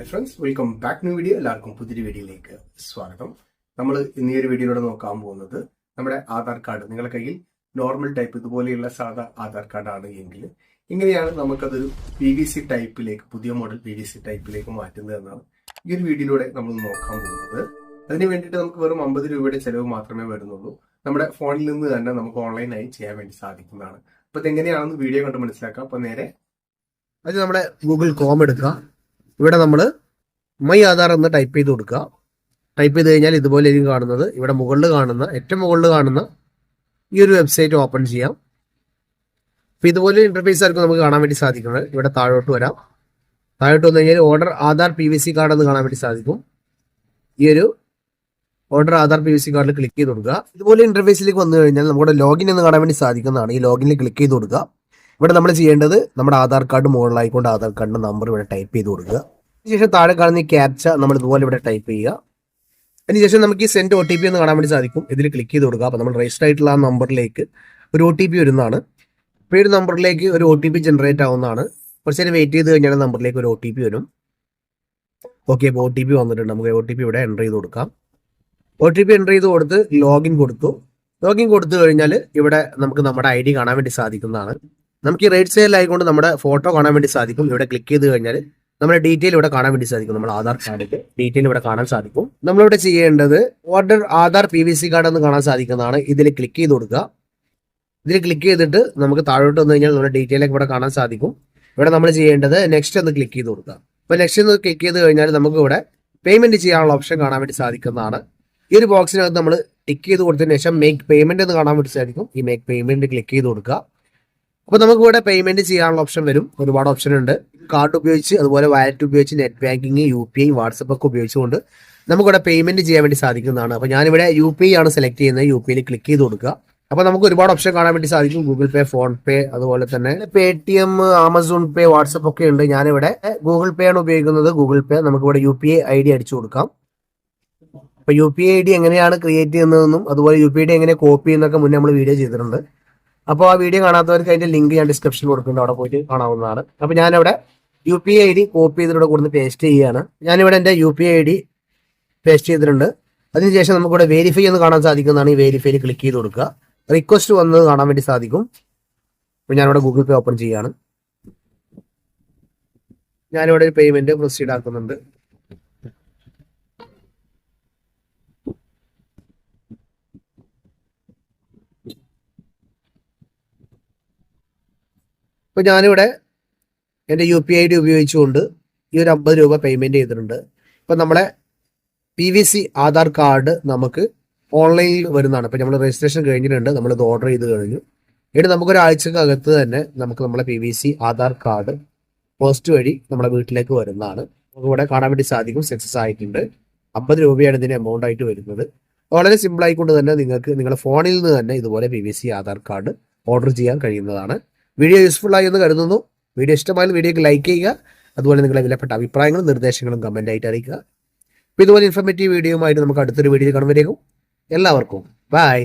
Hi friends welcome back new video എല്ലാവർക്കും പുതിയൊരു വീഡിയോയിലേക്ക് സ്വാഗതം. നമ്മൾ ഇന്ന് ഒരു വീഡിയോയിലൂടെ നോക്കാൻ പോകുന്നത് നമ്മുടെ ആധാർ കാർഡ്. നിങ്ങളുടെ കയ്യിൽ നോർമൽ ടൈപ്പ് ഇതുപോലെയുള്ള സാധാ ആധാർ കാർഡാണ് എങ്കിൽ ഇങ്ങനെയാണ് നമുക്കതൊരു പി വി സി ടൈപ്പിലേക്ക് പുതിയ മോഡൽ പി വി സി ടൈപ്പിലേക്ക് മാറ്റുന്നത് എന്നാണ് ഈ ഒരു വീഡിയോയിലൂടെ നമ്മൾ നോക്കാൻ പോകുന്നത്. അതിന് വേണ്ടിയിട്ട് നമുക്ക് വെറും അമ്പത് രൂപയുടെ ചെലവ് മാത്രമേ വരുന്നുള്ളൂ. നമ്മുടെ ഫോണിൽ നിന്ന് തന്നെ നമുക്ക് ഓൺലൈനായി ചെയ്യാൻ വേണ്ടി സാധിക്കുന്നതാണ്. അപ്പൊ ഇതെങ്ങനെയാണെന്ന് വീഡിയോ കണ്ട് മനസ്സിലാക്കാം. അപ്പൊ നേരെ അത് നമ്മുടെ ഗൂഗിൾ കോം എടുക്കുക ഇവിടെ നമ്മൾ മൈ ആധാർ എന്ന് ടൈപ്പ് ചെയ്ത് കൊടുക്കുക. ടൈപ്പ് ചെയ്ത് കഴിഞ്ഞാൽ ഇതുപോലെ ആയിരിക്കും കാണുന്നത്. ഇവിടെ മുകളിൽ കാണുന്ന ഏറ്റവും മുകളിൽ കാണുന്ന ഈ ഒരു വെബ്സൈറ്റ് ഓപ്പൺ ചെയ്യാം. അപ്പോൾ ഇതുപോലെ ഇന്റർഫേസ് ആയിരിക്കും നമുക്ക് കാണാൻ വേണ്ടി സാധിക്കുന്നത്. ഇവിടെ താഴോട്ട് വരാം. താഴോട്ട് വന്നു കഴിഞ്ഞാൽ order Aadhaar P V card എന്ന് കാണാൻ വേണ്ടി സാധിക്കും. ഈ ഒരു order Aadhaar P V C കാർഡിൽ ക്ലിക്ക് ചെയ്ത് കൊടുക്കുക. ഇതുപോലെ ഇന്റർഫേസിലേക്ക് വന്നു കഴിഞ്ഞാൽ നമ്മുടെ ലോഗിൻ എന്ന് കാണാൻ വേണ്ടി സാധിക്കുന്നതാണ്. ഈ ലോഗിനിൽ ക്ലിക്ക് ചെയ്ത് കൊടുക്കുക. ഇവിടെ നമ്മൾ ചെയ്യേണ്ടത് നമ്മുടെ ആധാർ കാർഡ് മുകളിലായിക്കൊണ്ട് ആധാർ കാർഡിന്റെ നമ്പർ ഇവിടെ ടൈപ്പ് ചെയ്ത് കൊടുക്കുക. അതിനുശേഷം താഴെ കാണുന്ന ഈ ക്യാപ്ച നമ്മൾ ഇതുപോലെ ഇവിടെ ടൈപ്പ് ചെയ്യുക. അതിനുശേഷം നമുക്ക് ഈ സെൻഡ് ഒ ടി പി എന്ന് കാണാൻ വേണ്ടി സാധിക്കും. ഇതിൽ ക്ലിക്ക് ചെയ്ത് കൊടുക്കുക. അപ്പോൾ നമ്മൾ രജിസ്റ്റർ ആയിട്ടുള്ള ആ നമ്പറിലേക്ക് ഒരു ഒ ടി പി വരുന്നതാണ്. ഇപ്പോൾ ഒരു നമ്പറിലേക്ക് ഒരു ഒ ടി പി ജനറേറ്റ് ആവുന്നതാണ്. കുറച്ച് നേരം വെയിറ്റ് ചെയ്ത് കഴിഞ്ഞാൽ നമ്പറിലേക്ക് ഒരു ഒ ടി പി വരും. ഓക്കെ ഇപ്പോൾ ഒ ടി പി വന്നിട്ടുണ്ട്. നമുക്ക് ഒ ടി പി ഇവിടെ എന്റർ ചെയ്ത് കൊടുക്കാം. ഒ ടി പി എന്റർ ചെയ്ത് കൊടുത്ത് ലോഗിൻ കൊടുത്തു. ലോഗിൻ കൊടുത്തു കഴിഞ്ഞാൽ ഇവിടെ നമുക്ക് നമ്മുടെ ഐ ഡി കാണാൻ വേണ്ടി സാധിക്കുന്നതാണ്. നമുക്ക് ഈ റൈറ്റ് സൈഡിലായിക്കൊണ്ട് നമ്മുടെ ഫോട്ടോ കാണാൻ വേണ്ടി സാധിക്കും. ഇവിടെ ക്ലിക്ക് ചെയ്ത് കഴിഞ്ഞാൽ നമ്മുടെ ഡീറ്റെയിൽ ഇവിടെ കാണാൻ വേണ്ടി സാധിക്കും. നമ്മൾ ആധാർ കാർഡിന്റെ ഡീറ്റെയിൽ ഇവിടെ കാണാൻ സാധിക്കും. നമ്മളിവിടെ ചെയ്യേണ്ടത് order Aadhaar P V C card എന്ന് കാണാൻ സാധിക്കുന്നതാണ്. ഇതിൽ ക്ലിക്ക് ചെയ്ത് കൊടുക്കുക. ഇതിൽ ക്ലിക്ക് ചെയ്തിട്ട് നമുക്ക് താഴോട്ട് വന്നു കഴിഞ്ഞാൽ നമ്മുടെ ഡീറ്റെയിലൊക്കെ ഇവിടെ കാണാൻ സാധിക്കും. ഇവിടെ നമ്മൾ ചെയ്യേണ്ടത് നെക്സ്റ്റ് ഒന്ന് ക്ലിക്ക് ചെയ്ത് കൊടുക്കുക. അപ്പോൾ നെക്സ്റ്റ് ഒന്ന് ക്ലിക്ക് ചെയ്ത് കഴിഞ്ഞാൽ നമുക്ക് ഇവിടെ പേയ്മെന്റ് ചെയ്യാനുള്ള ഓപ്ഷൻ കാണാൻ വേണ്ടി സാധിക്കുന്നതാണ്. ഈ ഒരു ബോക്സിനകത്ത് നമ്മൾ ടിക്ക് ചെയ്ത് കൊടുത്തതിന് ശേഷം മേക്ക് പേയ്മെന്റ് എന്ന് കാണാൻ വേണ്ടി സാധിക്കും. ഈ മേക്ക് പേയ്മെന്റ് ക്ലിക്ക് ചെയ്ത് കൊടുക്കുക. അപ്പോൾ നമുക്ക് ഇവിടെ പേയ്മെന്റ് ചെയ്യാനുള്ള ഓപ്ഷൻ വരും. ഒരുപാട് ഓപ്ഷൻ ഉണ്ട്. കാർഡ് ഉപയോഗിച്ച് അതുപോലെ വാലറ്റ് ഉപയോഗിച്ച് net banking U P I WhatsApp ഒക്കെ ഉപയോഗിച്ചുകൊണ്ട് നമുക്കിവിടെ പേയ്മെന്റ് ചെയ്യാൻ വേണ്ടി സാധിക്കുന്നതാണ്. അപ്പോൾ ഞാനിവിടെ യു പി ഐ ആണ് സെലക്ട് ചെയ്യുന്നത്. യു പി ഐയിൽ ക്ലിക്ക് ചെയ്ത് കൊടുക്കുക. അപ്പോൾ നമുക്ക് ഒരുപാട് ഓപ്ഷൻ കാണാൻ വേണ്ടി സാധിക്കും. ഗൂഗിൾ പേ ഫോൺ പേ അതുപോലെ തന്നെ Paytm Amazon pay WhatsApp ഒക്കെ ഉണ്ട്. ഞാനിവിടെ ഗൂഗിൾ പേ ആണ് ഉപയോഗിക്കുന്നത്. ഗൂഗിൾ പേ നമുക്കിവിടെ U P I I D അടിച്ചു കൊടുക്കാം. അപ്പോൾ U P I I D എങ്ങനെയാണ് ക്രിയേറ്റ് ചെയ്യുന്നതെന്നും അതുപോലെ യു പി ഐ ഡി എങ്ങനെ കോപ്പി ചെയ്യുന്നൊക്കെ മുന്നേ നമ്മൾ വീഡിയോ ചെയ്തിട്ടുണ്ട്. അപ്പോൾ ആ വീഡിയോ കാണാത്തവർക്ക് അതിന്റെ ലിങ്ക് ഞാൻ ഡിസ്ക്രിപ്ഷനിൽ കൊടുക്കുന്നുണ്ട്. അവിടെ പോയിട്ട് കാണാവുന്നതാണ്. അപ്പോൾ ഞാനവിടെ U P I D copy ചെയ്തിട്ട് കൊടുത്ത് പേസ്റ്റ് ചെയ്യുകയാണ് ഞാനിവിടെ എന്റെ U P I D paste ചെയ്തിട്ടുണ്ട്. അതിനുശേഷം നമുക്കിവിടെ വെരിഫൈ എന്ന് കാണാൻ സാധിക്കുന്നതാണ് ഈ വെരിഫൈയിൽ ക്ലിക്ക് ചെയ്ത് കൊടുക്കുക. റിക്വസ്റ്റ് വന്നത് കാണാൻ വേണ്ടി സാധിക്കും. അപ്പോൾ ഞാനിവിടെ ഗൂഗിൾ പേ ഓപ്പൺ ചെയ്യുകയാണ് ഞാനിവിടെ ഒരു പേയ്മെന്റ് പ്രൊസീഡ് ആക്കുന്നുണ്ട്. അപ്പോൾ ഞാനിവിടെ എന്റെ യു പി ഐ ഡി ഉപയോഗിച്ചുകൊണ്ട് ഈ ഒരു അമ്പത് രൂപ പേയ്മെന്റ് ചെയ്തിട്ടുണ്ട്. ഇപ്പം നമ്മളെ P V C Aadhaar card നമുക്ക് ഓൺലൈനിൽ വരുന്നതാണ്. ഇപ്പം നമ്മൾ രജിസ്ട്രേഷൻ കഴിഞ്ഞിട്ടുണ്ട്. നമ്മളിത് ഓർഡർ ചെയ്ത് കഴിഞ്ഞു. ഇവിടെ നമുക്കൊരാഴ്ചക്കകത്ത് തന്നെ നമുക്ക് നമ്മളെ P V C Aadhaar card post വഴി നമ്മുടെ വീട്ടിലേക്ക് വരുന്നതാണ്. നമുക്ക് ഇവിടെ കാണാൻ വേണ്ടി സാധിക്കും. സക്സസ് ആയിട്ടുണ്ട്. അമ്പത് രൂപയാണ് ഇതിന് എമൗണ്ട് ആയിട്ട് വരുന്നത്. വളരെ സിമ്പിൾ ആയിക്കൊണ്ട് തന്നെ നിങ്ങൾക്ക് നിങ്ങളുടെ ഫോണിൽ നിന്ന് തന്നെ ഇതുപോലെ P V C Aadhaar card order ചെയ്യാൻ കഴിയുന്നതാണ്. വീഡിയോ യൂസ്ഫുൾ ആയി എന്ന് കരുതുന്നു. വീഡിയോ ഇഷ്ടമായാലും വീഡിയോക്ക് ലൈക്ക് ചെയ്യുക. അതുപോലെ നിങ്ങളുടെ വിലപ്പെട്ട അഭിപ്രായങ്ങളും നിർദ്ദേശങ്ങളും കമന്റ് ആയിട്ട് അറിയിക്കുക. അപ്പോൾ ഇതുപോലെ ഇൻഫർമേറ്റീവ് വീഡിയോയുമായിട്ട് നമുക്ക് അടുത്തൊരു വീഡിയോ കാണുമ്പോഴേക്കും എല്ലാവർക്കും ബൈ